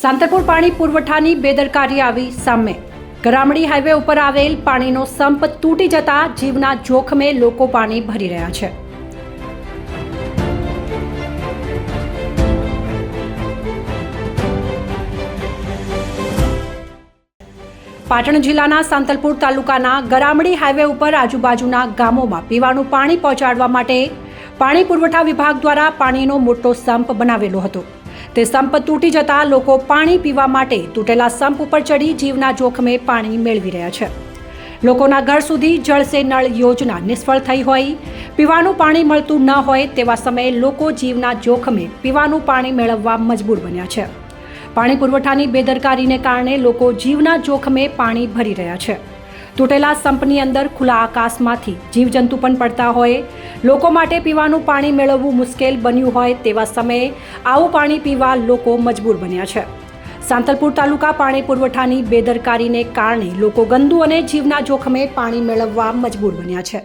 સાંતરપુર પાણી પુરવઠાની બેદરકારી આવી સામે. ગરામડી હાઈવે ઉપર આવેલ પાણીનો સંપ તૂટી જતા જીવના જોખમે લોકો પાણી ભરી રહ્યા છે. પાટણ જિલ્લાના સાંતલપુર તાલુકાના ગરામડી હાઈવે ઉપર આજુબાજુના ગામોમાં પીવાનું પાણી પહોંચાડવા માટે પાણી પુરવઠા વિભાગ દ્વારા પાણીનો મોટો સંપ બનાવેલો હતો. તે સંપ તૂટી જતા લોકો પાણી પીવા માટે તૂટેલા સંપ ઉપર ચડી જીવના જોખમે પાણી મેળવી રહ્યા છે. લોકોના ઘર સુધી જળસે નળ યોજના નિષ્ફળ થઈ હોય, પીવાનું પાણી મળતું ન હોય તેવા સમયે લોકો જીવના જોખમે પીવાનું પાણી મેળવવા મજબૂર બન્યા છે. પાણી પુરવઠાની બેદરકારીને કારણે લોકો જીવના જોખમે પાણી ભરી રહ્યા છે. તૂટેલા સંપની અંદર ખુલ્લા આકાશમાંથી જીવજંતુ પણ પડતા હોય. લોકો માટે પીવાનું પાણી મેળવવું મુશ્કેલ બન્યું હોય તેવા સમયે આવું પાણી પીવા લોકો મજબૂર બન્યા છે. સાંતલપુર તાલુકા પાણી પુરવઠાની બેદરકારીને કારણે લોકો ગંદુ અને જીવના જોખમે પાણી મેળવવા મજબૂર બન્યા છે.